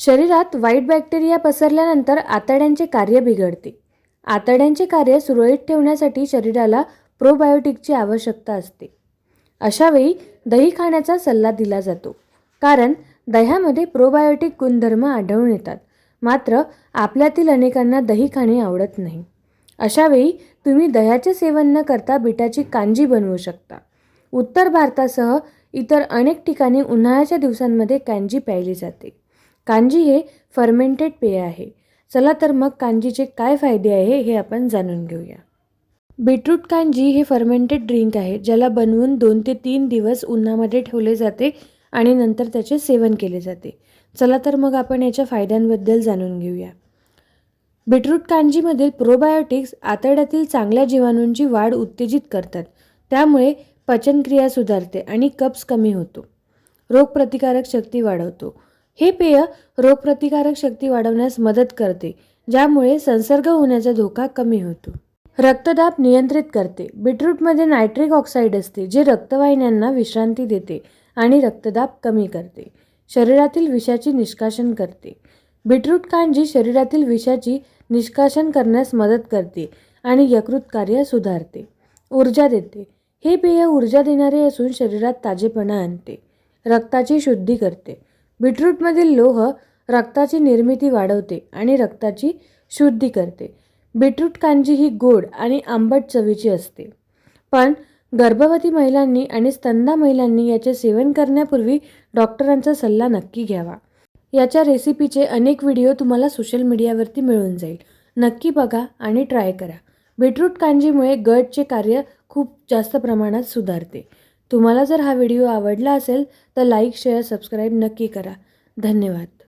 शरीरात वाईट बॅक्टेरिया पसरल्यानंतर आतड्यांचे कार्य बिघडते. आतड्यांचे कार्य सुरळीत ठेवण्यासाठी शरीराला प्रोबायोटिकची आवश्यकता असते. अशावेळी दही खाण्याचा सल्ला दिला जातो कारण दह्यामध्ये प्रोबायोटिक गुणधर्म आढळून येतात. मात्र आपल्यातील अनेकांना दही खाणे आवडत नाही. अशावेळी तुम्ही दह्याचे सेवन न करता बिटाची कांजी बनवू शकता. उत्तर भारतासह इतर अनेक ठिकाणी उन्हाळ्याच्या दिवसांमध्ये कांजी प्यायली जाते. कांजी हे फर्मेंटेड पेय आहे. चला तर मग कांजीचे काय फायदे आहे हे आपण जाणून घेऊया. बीटरूट कांजी हे फर्मेंटेड ड्रिंक आहे ज्याला बनवून दोन ते तीन दिवस उन्हामध्ये ठेवले जाते आणि नंतर त्याचे सेवन केले जाते. चला तर मग आपण याच्या फायद्यांबद्दल जाणून घेऊया. बीटरूट कांजीमधील प्रोबायोटिक्स आतड्यातील चांगल्या जीवाणूंची वाढ उत्तेजित करतात. त्यामुळे पचनक्रिया सुधारते आणि कप्स कमी होतो. रोगप्रतिकारक शक्ती वाढवतो. हे पेय रोगप्रतिकारक शक्ती वाढवण्यास मदत करते ज्यामुळे संसर्ग होण्याचा धोका कमी होतो. रक्तदाब नियंत्रित करते. बीटरूटमध्ये नायट्रिक ऑक्साईड असते जे रक्तवाहिन्यांना विश्रांती देते आणि रक्तदाब कमी करते. शरीरातील विषाची निष्कासन करते. बीटरूट कांजी शरीरातील विषाची निष्कासन करण्यास मदत करते आणि यकृत कार्य सुधारते. ऊर्जा देते. हे पेय ऊर्जा देणारे असून शरीरात ताजेपणा आणते. रक्ताची शुद्धी करते. बीटरूटमधील लोह रक्ताची निर्मिती वाढवते आणि रक्ताची शुद्धी करते. बीटरूट कांजी ही गोड आणि आंबट चवीची असते. पण गर्भवती महिलांनी आणि स्तंदा महिलांनी याचे सेवन करण्यापूर्वी डॉक्टरांचा सल्ला नक्की घ्यावा. याच्या रेसिपीचे अनेक व्हिडिओ तुम्हाला सोशल मीडियावरती मिळून जाईल. नक्की बघा आणि ट्राय करा. बीटरूट कांजीमुळे गटचे कार्य खूप जास्त प्रमाणात सुधारते. तुम्हाला जर हा व्हिडिओ आवडला असेल तर लाईक शेअर सबस्क्राईब नक्की करा. धन्यवाद.